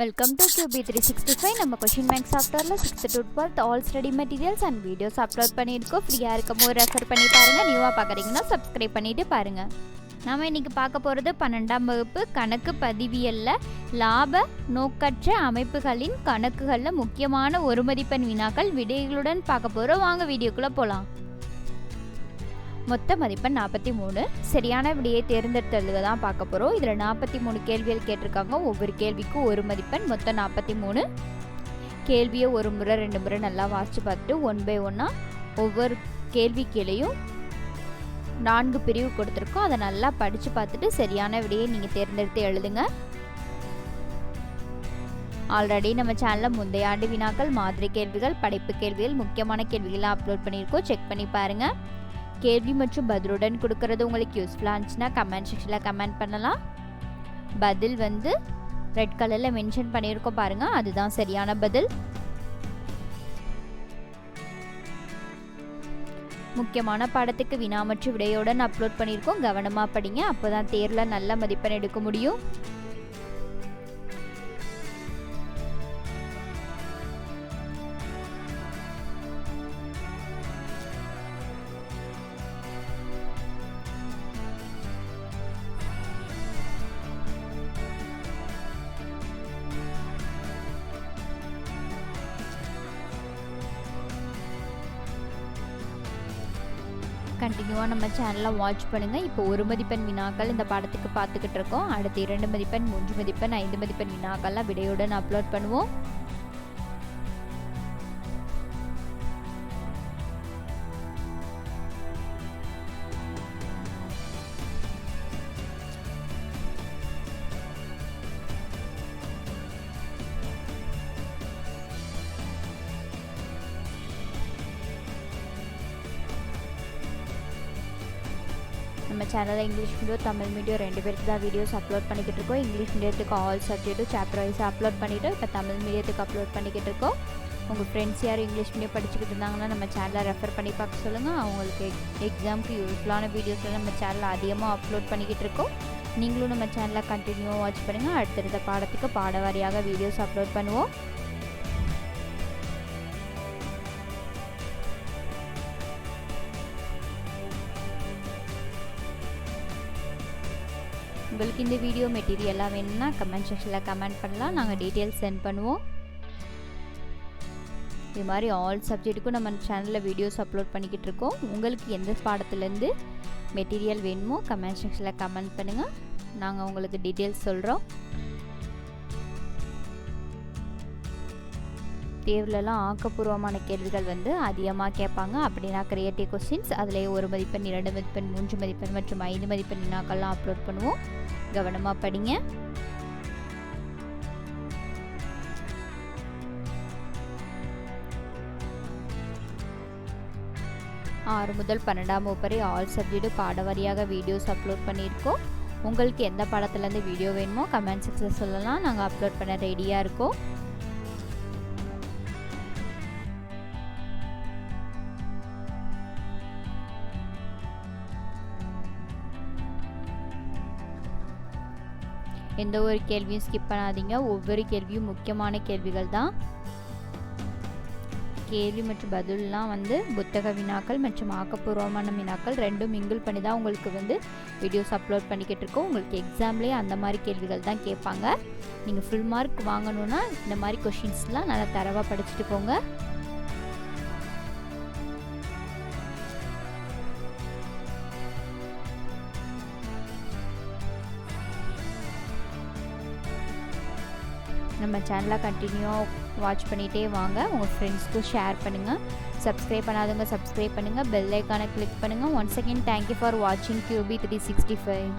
Welcome to QB three sixty five நம்ம question bank சாஃப்ட்வேரில் sixth to twelfth all study materials and videos upload பண்ணியிருக்கோம். ஃப்ரீயாக இருக்கும் போது ரெஃபர் பண்ணி பாருங்கள் நியூவாக பார்க்குறீங்கன்னா சப்ஸ்கிரைப் பண்ணிவிட்டு பாருங்கள் நாம் இன்றைக்கி பார்க்க போகிறது பன்னெண்டாம் வகுப்பு கணக்கு பதிவியலில் லாப நோக்கற்ற அமைப்புகளின் கணக்குகளில் முக்கியமான ஒரு மதிப்பெண் வினாக்கள். விடைகளுடன் பார்க்க போகிறோம் வாங்க வீடியோக்குள்ளே போகலாம் மொத்த மதிப்பெண் நாற்பத்தி மூணு. சரியான விடையை தேர்ந்தெடுத்தது தான் பார்க்க போகிறோம் இதில் நாற்பத்தி மூணு கேள்விகள் கேட்டிருக்காங்க. ஒவ்வொரு கேள்விக்கும் ஒரு மதிப்பெண் மொத்தம் நாற்பத்தி மூணு. கேள்வியை ஒரு முறை ரெண்டு முறை நல்லா வாசித்து பார்த்துட்டு ஒன் பை ஒன்னாக ஒவ்வொரு கேள்வி கீழேயும் நான்கு பிரிவு கொடுத்துருக்கோம். அதை நல்லா படித்து பார்த்துட்டு சரியான விடையை நீங்கள் தேர்ந்தெடுத்து எழுதுங்க. ஆல்ரெடி நம்ம சேனலில் முந்தைய ஆண்டு வினாக்கள் மாதிரி கேள்விகள் படைப்பு கேள்விகள் முக்கியமான கேள்விகள்லாம் அப்லோட் பண்ணியிருக்கோம். செக் பண்ணி பாருங்கள் கேள்வி மற்றும் பதிலுடன் கொடுக்கறது உங்களுக்கு யூஸ்ஃபுல்லாக இருந்துச்சுன்னா கமெண்ட் செக்ஷனில் கமெண்ட் பண்ணலாம். பதில் வந்து ரெட் கலரில் மென்ஷன் பண்ணியிருக்கோம் பாருங்கள் அதுதான் சரியான பதில். முக்கியமான பாடத்துக்கு வினா மற்றும் விடையுடன் அப்லோட் பண்ணியிருக்கோம். கவனமாக படிங்க அப்போ தான் தேர்வில் நல்ல மதிப்பெண் எடுக்க முடியும். கண்டினியூவாக நம்ம சேனலில் வாட்ச் பண்ணுங்கள் இப்போ ஒரு மதிப்பெண் வினாக்கள் இந்த பாடத்துக்கு பார்த்துக்கிட்டு இருக்கோம். அடுத்து இரண்டு மதிப்பெண் மூன்று மதிப்பெண் ஐந்து மதிப்பெண் வினாக்கள்லாம் விடையுடன் அப்லோட் பண்ணுவோம். நம்ம சேனலில் இங்கிலீஷ் மீடியம் தமிழ் மீடியம் ரெண்டு பேருக்கு தான் வீடியோஸ் அப்லோட் பண்ணிக்கிட்டு இருக்கோம் இங்கிலீஷ் மீடியத்துக்கு ஆல் சப்ஜெக்ட்டும் சாப்டர் வைஸ் அப்லோட் பண்ணிவிட்டு இப்போ தமிழ் மீடியத்துக்கு அப்லோட் பண்ணிக்கிட்டு இருக்கோம் உங்கள் ஃப்ரெண்ட்ஸ் யாரும் இங்கிலீஷ் மீடியம் படிச்சுக்கிட்டு இருந்தாங்கன்னா நம்ம சேனலை ரெஃபர் பண்ணி பார்க்க சொல்லுங்கள் அவங்களுக்கு எக்ஸாமுக்கு யூஸ்ஃபுல்லான வீடியோஸ்லாம் நம்ம சேனலில் அதிகமாக அப்லோட் பண்ணிக்கிட்டு இருக்கோம் நீங்களும் நம்ம சேனலில் கண்டினியூவாக வாட்ச் பண்ணுங்கள் அடுத்தடுத்த பாடத்துக்கு பாட வாரியாக வீடியோஸ் அப்லோட் பண்ணுவோம். உங்களுக்கு இந்த வீடியோ மெட்டீரியலாக வேணும்னா கமெண்ட் செக்ஷனில் கமெண்ட் பண்ணலாம். நாங்கள் டீட்டெயில்ஸ் சென்ட் பண்ணுவோம். இது மாதிரி ஆல் சப்ஜெக்ட்டுக்கும் நம்ம சேனலில் வீடியோஸ் அப்லோட் பண்ணிக்கிட்டு இருக்கோம். உங்களுக்கு எந்த பாடத்துலேருந்து மெட்டீரியல் வேணுமோ கமெண்ட் செக்ஷனில் கமெண்ட் பண்ணுங்கள் நாங்கள் உங்களுக்கு டீட்டெயில்ஸ் சொல்கிறோம் தேர்வுலலாம் ஆக்கப்பூர்வமான கேள்விகள் வந்து அதிகமாக கேட்பாங்க. அப்படின்னா கிரியேட்டிவ் கொஸ்டின்ஸ் அதிலேயே ஒரு மதிப்பெண் இரண்டு மதிப்பெண் மூன்று மதிப்பெண் மற்றும் ஐந்து மதிப்பெண் வினாக்கள்லாம் அப்லோட் பண்ணுவோம். கவனமாக படிங்க. ஆறு முதல் பன்னெண்டாம் வகுப்பறை வரை ஆல் சப்ஜெக்டும் பாடவாரியாக வீடியோஸ் அப்லோட் பண்ணியிருக்கோம். உங்களுக்கு எந்த படத்துலேருந்து வீடியோ வேணுமோ கமெண்ட் செக்ஷன் சொல்லலாம். நாங்கள் அப்லோட் பண்ண ரெடியாக இருக்கோம். எந்த ஒரு கேள்வியும் ஸ்கிப் பண்ணாதீங்க. ஒவ்வொரு கேள்வியும் முக்கியமான கேள்விகள் தான். கேள்வி மற்றும் பதிலெலாம் வந்து புத்தக வினாக்கள் மற்றும் ஆக்கப்பூர்வமான வினாக்கள் ரெண்டும் மிங்கிள் பண்ணி தான் உங்களுக்கு வந்து வீடியோஸ் அப்லோட் பண்ணிக்கிட்டு இருக்கோம். உங்களுக்கு எக்ஸாம்லேயே அந்த மாதிரி கேள்விகள் தான் கேட்பாங்க. நீங்கள் ஃபுல் மார்க் வாங்கணுன்னா இந்த மாதிரி கொஷின்ஸ்லாம் நல்லா தரவாக படிச்சுட்டு போங்க. நம்ம சேனலை கண்டினியூவாக வாட்ச் பண்ணிகிட்டே வாங்க. உங்கள் ஃப்ரெண்ட்ஸ்க்கும் ஷேர் பண்ணுங்கள் சப்ஸ்கிரைப் பண்ணாதவங்க சப்ஸ்கிரைப் பண்ணுங்கள் பெல் ஐக்கானை கிளிக் பண்ணுங்கள் once again thank you for வாட்சிங் கியூபி த்ரீ சிக்ஸ்டி ஃபைவ்